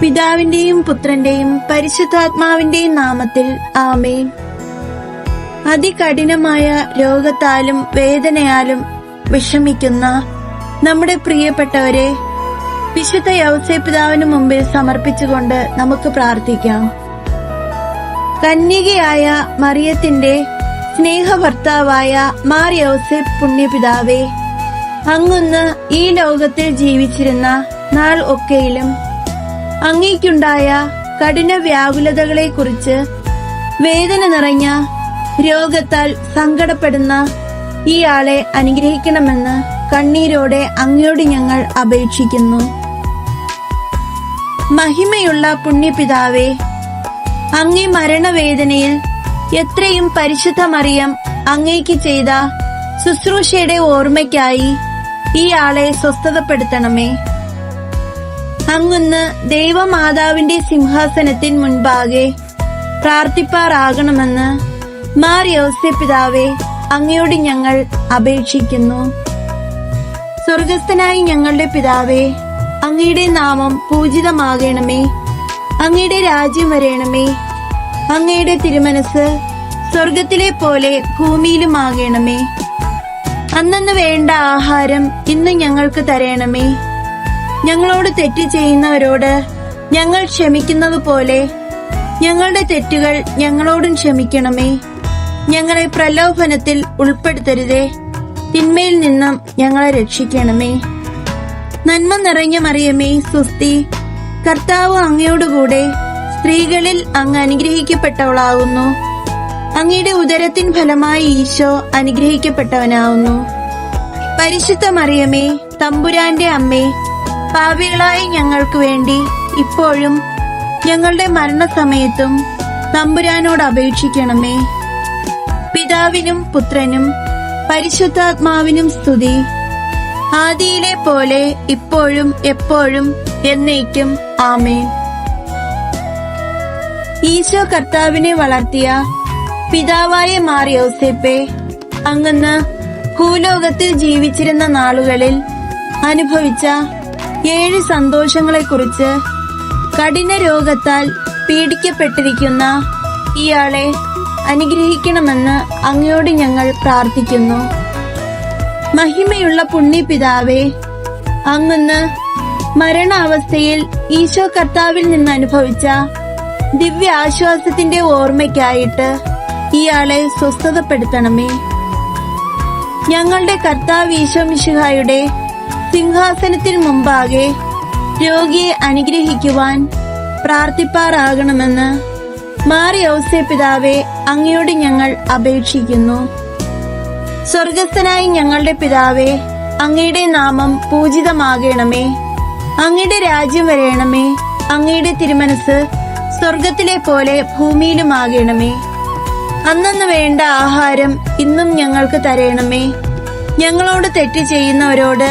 പിതാവിന്റെയും പുത്രന്റെയും പരിശുദ്ധാത്മാവിന്റെയും നാമത്തിൽ ആമേൻ. അതികഠിനമായ രോഗത്താലും വേദനയാലും വിഷമിക്കുന്ന നമ്മുടെ പ്രിയപ്പെട്ടവരെ വിശുദ്ധ യൗസേ പിതാവിന് മുമ്പിൽ സമർപ്പിച്ചുകൊണ്ട് നമുക്ക് പ്രാർത്ഥിക്കാം. കന്യകയായ മറിയത്തിന്റെ സ്നേഹഭർത്താവായ മാർ യൗസേപ്പ് പുണ്യപിതാവേ അങ്ങൊന്ന് ഈ ലോകത്തിൽ ജീവിച്ചിരുന്ന നാൾ ഒക്കെയിലും അങ്ങേക്കുണ്ടായ കഠിന വ്യാകുലതകളെ കുറിച്ച് വേദന നിറഞ്ഞ രോഗത്താൽ സങ്കടപ്പെടുന്ന ആളെ അനുഗ്രഹിക്കണമെന്ന് കണ്ണീരോടെ അങ്ങയോട് ഞങ്ങൾ അപേക്ഷിക്കുന്നു. മഹിമയുള്ള പുണ്യപിതാവേ അങ്ങേ മരണവേദനയിൽ എത്രയും പരിശുദ്ധ മറിയം അങ്ങേക്ക് ചെയ്ത ശുശ്രൂഷയുടെ ഓർമ്മയ്ക്കായി ഈ ആളെ സ്വസ്ഥതപ്പെടുത്തണമേ. അങ്ങുന്ന് ദൈവമാതാവിന്റെ സിംഹാസനത്തിന് മുൻപാകെ പ്രാർത്ഥിപ്പാറാകണമെന്ന് മാർ യോസ്യപിതാവെ അങ്ങയോട് ഞങ്ങൾ അപേക്ഷിക്കുന്നു. സ്വർഗസ്ഥനായി ഞങ്ങളുടെ പിതാവേ അങ്ങയുടെ നാമം പൂജിതമാകണമേ. അങ്ങയുടെ രാജ്യം വരേണമേ. അങ്ങയുടെ തിരുമനസ് സ്വർഗത്തിലെ പോലെ ഭൂമിയിലും ആകണമേ അന്നന്ന് വേണ്ട ആഹാരം ഇന്ന് ഞങ്ങൾക്ക് തരയണമേ ഞങ്ങളോട് തെറ്റ് ചെയ്യുന്നവരോട് ഞങ്ങൾ ക്ഷമിക്കുന്നത് പോലെ ഞങ്ങളുടെ തെറ്റുകൾ ഞങ്ങളോടും ക്ഷമിക്കണമേ. ഞങ്ങളെ പ്രലോഭനത്തിൽ ഉൾപ്പെടുത്തരുതേ. തിന്മയിൽ നിന്നും ഞങ്ങളെ രക്ഷിക്കണമേ. നന്മ നിറഞ്ഞ മറിയമേ സുസ്തി കർത്താവ് അങ്ങയോടുകൂടെ സ്ത്രീകളിൽ അങ്ങ് അനുഗ്രഹിക്കപ്പെട്ടവളാകുന്നു. അങ്ങയുടെ ഉദരത്തിൻ ഫലമായി ഈശോ അനുഗ്രഹിക്കപ്പെട്ടവനാവുന്നു. പരിശുദ്ധ മറിയമേ തമ്പുരാന്റെ അമ്മേ പാപികളായ ഞങ്ങൾക്ക് വേണ്ടി ഇപ്പോഴും ഞങ്ങളുടെ മരണസമയത്തും തമ്പുരാനോട് അപേക്ഷിക്കണമേ. പിതാവിനും പുത്രനും പരിശുദ്ധാത്മാവിനും സ്തുതി. ആദിയിലെ പോലെ ഇപ്പോഴും എപ്പോഴും എന്നേക്കും ആമേ ഈശോ കർത്താവിനെ വളർത്തിയ പിതാവായ മാറിയോസേപ്പെ അങ്ങന്ന് ഭൂലോകത്തിൽ ജീവിച്ചിരുന്ന നാളുകളിൽ അനുഭവിച്ച ഏഴ് സന്തോഷങ്ങളെക്കുറിച്ച് കഠിന രോഗത്താൽ പീഡിക്കപ്പെട്ടിരിക്കുന്ന ഇയാളെ അനുഗ്രഹിക്കണമെന്ന് അങ്ങയോട് ഞങ്ങൾ പ്രാർത്ഥിക്കുന്നു. മഹിമയുള്ള പുണ്യ പിതാവെ അങ്ങന്ന് മരണാവസ്ഥയിൽ ഈശോ കർത്താവിൽ നിന്ന് അനുഭവിച്ച ദിവ്യ ആശ്വാസത്തിന്റെ ഓർമ്മയ്ക്കായിട്ട് ഇയാളെ സ്വസ്ഥതപ്പെടുത്തണമേ. ഞങ്ങളുടെ കർത്താവ് ഈശോ മിശിഹായുടെ സിംഹാസനത്തിന് മുമ്പാകെ രോഗിയെ അനുഗ്രഹിക്കുവാൻ പ്രാർത്ഥിപ്പാറാകണമെന്ന് മാറി ഔസേ പിതാവെ അങ്ങയോട് ഞങ്ങൾ അപേക്ഷിക്കുന്നു. സ്വർഗസ്ഥനായി ഞങ്ങളുടെ പിതാവെ അങ്ങയുടെ നാമം പൂജിതമാകണമേ. അങ്ങയുടെ രാജ്യം വരയണമേ അങ്ങയുടെ തിരുമനസ് സ്വർഗത്തിലെ പോലെ ഭൂമിയിലുമാകണമേ. അന്നു വേണ്ട ആഹാരം ഇന്നും ഞങ്ങൾക്ക് തരയണമേ ഞങ്ങളോട് തെറ്റ് ചെയ്യുന്നവരോട്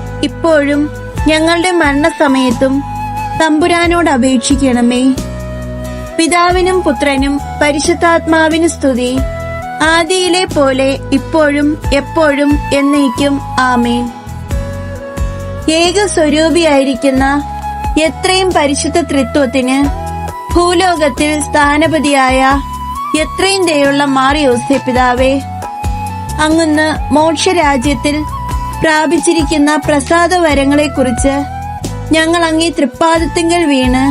ഇപ്പോഴും ഞങ്ങളുടെ മരണസമയത്തും തമ്പുരാനോട് അപേക്ഷിക്കണമേ. പിതാവിനും പുത്രനും പരിശുദ്ധാത്മാവിനു സ്തുതി. ആദിയിലെ പോലെ ഇപ്പോഴും എപ്പോഴും എന്നേക്കും ആമേൻ. ഏക സ്വരൂപിയായിരിക്കുന്ന എത്രയും പരിശുദ്ധ ത്രിത്വത്തിന് ഭൂലോകത്തിൽ സ്ഥാനപതിയായ എത്രയും ദയുള്ള മാറിയോസെ പിതാവേ അങ്ങുന്ന് മോക്ഷരാജ്യത്തിൽ പ്രാപിച്ചിരിക്കുന്ന പ്രസാദ വരങ്ങളെക്കുറിച്ച് ഞങ്ങൾ അങ്ങേ തൃപ്പാദത്തിങ്കൽ വീണ്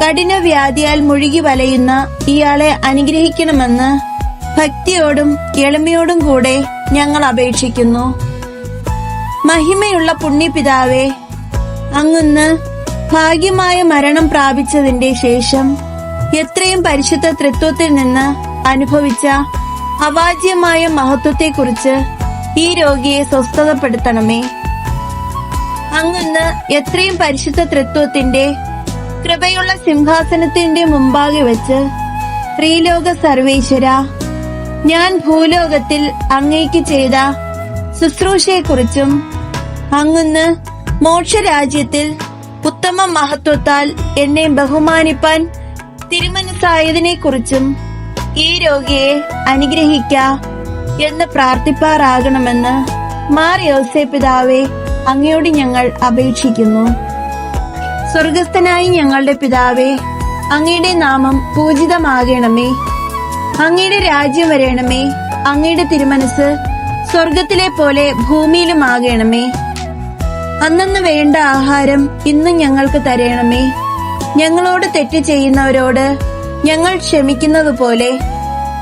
കഠിന വ്യാധിയാൽ മുഴുകി വലയുന്ന ഇയാളെ അനുഗ്രഹിക്കണമെന്ന് ഭക്തിയോടും എളിമയോടും കൂടെ ഞങ്ങൾ അപേക്ഷിക്കുന്നു. മഹിമയുള്ള പുണ്യപിതാവേ അങ്ങുന്ന് ഭാഗ്യമായ മരണം പ്രാപിച്ചതിന്റെ ശേഷം എത്രയും പരിശുദ്ധ തൃത്വത്തിൽ നിന്ന് അനുഭവിച്ച അവാജ്യമായ മഹത്വത്തെക്കുറിച്ച് ഈ രോഗിയെ സ്വസ്ഥതപ്പെടുത്തണമേ. അങ്ങന്ന് എത്രയും പരിശുദ്ധ തൃത്വത്തിന്റെ കൃപയുള്ള സിംഹാസനത്തിന്റെ മുമ്പാകെ വെച്ച് ത്രീലോക സർവേശ്വര ഞാൻ ഭൂലോകത്തിൽ അങ്ങേക്ക് ചെയ്ത ശുശ്രൂഷയെക്കുറിച്ചും അങ്ങുന്ന് മോക്ഷരാജ്യത്തിൽ ഉത്തമ മഹത്വത്താൽ എന്നെ ബഹുമാനിപ്പാൻ തിരുമനസായതിനെക്കുറിച്ചും ഈ രോഗിയെ അനുഗ്രഹിക്ക. എന്ന് പ്രാർത്ഥിപ്പാറാകണമെന്ന് മാർ യോസേ പിതാവെ അങ്ങയോട് ഞങ്ങൾ അപേക്ഷിക്കുന്നു. സ്വർഗസ്ഥനായി ഞങ്ങളുടെ പിതാവേ അങ്ങയുടെ നാമം പൂജിതമാകണമേ. അങ്ങയുടെ രാജ്യം വരേണമേ. അങ്ങയുടെ തിരുമനസ് സ്വർഗത്തിലെ പോലെ ഭൂമിയിലും ആകണമേ അന്നന്ന് വേണ്ട ആഹാരം ഇന്നും ഞങ്ങൾക്ക് തരയണമേ ഞങ്ങളോട് തെറ്റ് ചെയ്യുന്നവരോട് ഞങ്ങൾ ക്ഷമിക്കുന്നത് പോലെ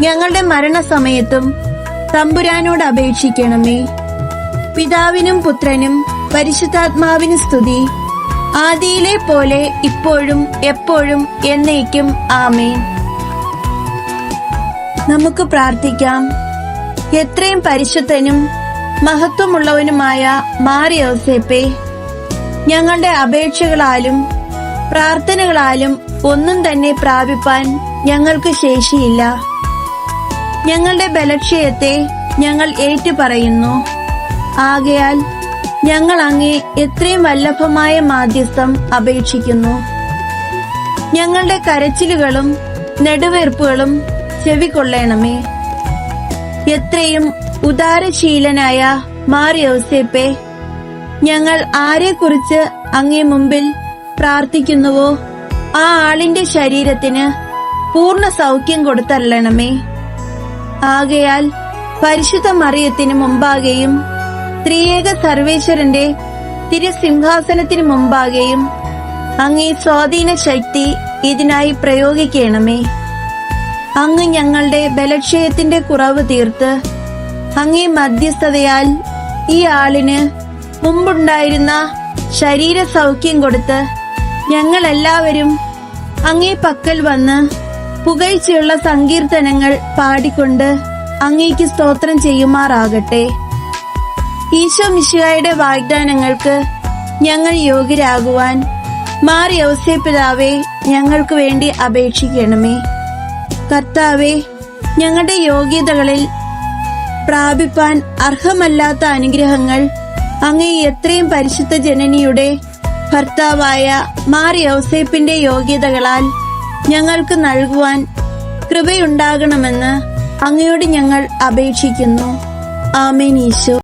ഞങ്ങളുടെ മരണസമയത്തും തമ്പുരാനോട് അപേക്ഷിക്കണമേ. പിതാവിനും പുത്രനും പരിശുദ്ധാത്മാവിന് സ്തുതി. ആദിയിലെ പോലെ ഇപ്പോഴും എപ്പോഴും എന്നേക്കും ആമേൻ. നമുക്ക് പ്രാർത്ഥിക്കാം. എത്രയും പരിശുദ്ധനും മഹത്വമുള്ളവനുമായ മാറിയോസേപ്പെ ഞങ്ങളുടെ അപേക്ഷകളാലും പ്രാർത്ഥനകളാലും ഒന്നും തന്നെ പ്രാപിപ്പാൻ ഞങ്ങൾക്ക് ശേഷിയില്ല. ഞങ്ങളുടെ ബലക്ഷയത്തെ ഞങ്ങൾ ഏറ്റു പറയുന്നു. ആകയാൽ ഞങ്ങൾ അങ്ങേ എത്രയും വല്ലഭമായ മാധ്യസ്ഥം അപേക്ഷിക്കുന്നു. ഞങ്ങളുടെ കരച്ചിലുകളും നെടുവേർപ്പുകളും ചെവിക്കൊള്ളേണമേ. എത്രയും ഉദാരശീലനായ മാറിയോസേപ്പെ ഞങ്ങൾ ആരെക്കുറിച്ച് അങ്ങേ മുമ്പിൽ പ്രാർത്ഥിക്കുന്നുവോ? ആ ആളിന്റെ ശരീരത്തിന് പൂർണ സൗഖ്യം കൊടുത്തരളണമേ. ആകയാൽ പരിശുദ്ധ മറിയത്തിന് മുമ്പാകെയും ത്രിയേക സർവേശ്വരന്റെ തിരുസിംഹാസനത്തിന് മുമ്പാകെയും അങ്ങേ സ്വാധീന ശക്തി ഇതിനായി പ്രയോഗിക്കണമേ. അങ്ങ് ഞങ്ങളുടെ ബലക്ഷയത്തിന്റെ കുറവ് തീർത്ത് അങ്ങേ മധ്യസ്ഥതയാൽ ഈ ആളിന് മുമ്പുണ്ടായിരുന്ന ശരീര സൗഖ്യം കൊടുത്ത് ഞങ്ങളെല്ലാവരും അങ്ങേ പക്കൽ വന്ന് പുകഴ്ചയുള്ള സങ്കീർത്തനങ്ങൾ പാടിക്കൊണ്ട് അങ്ങേക്ക് സ്തോത്രം ചെയ്യുമാറാകട്ടെ. ഈശോ മിശിഹായുടെ വാഗ്ദാനങ്ങൾക്ക് ഞങ്ങൾ യോഗ്യരാകുവാൻ മാറി ഔസേപിതാവെ ഞങ്ങൾക്ക് വേണ്ടി അപേക്ഷിക്കണമേ. കർത്താവെ ഞങ്ങളുടെ യോഗ്യതകളിൽ പ്രാപിപ്പാൻ അർഹമല്ലാത്ത അനുഗ്രഹങ്ങൾ അങ്ങേ എത്രയും പരിശുദ്ധ ജനനിയുടെ ഭർത്താവായ മാറി ഔസേപ്പിന്റെ യോഗ്യതകളാൽ ഞങ്ങൾക്ക് നൽകുവാൻ കൃപയുണ്ടാകണമെന്ന് അങ്ങയോട് ഞങ്ങൾ അപേക്ഷിക്കുന്നു. ആമേൻ ഈശോ.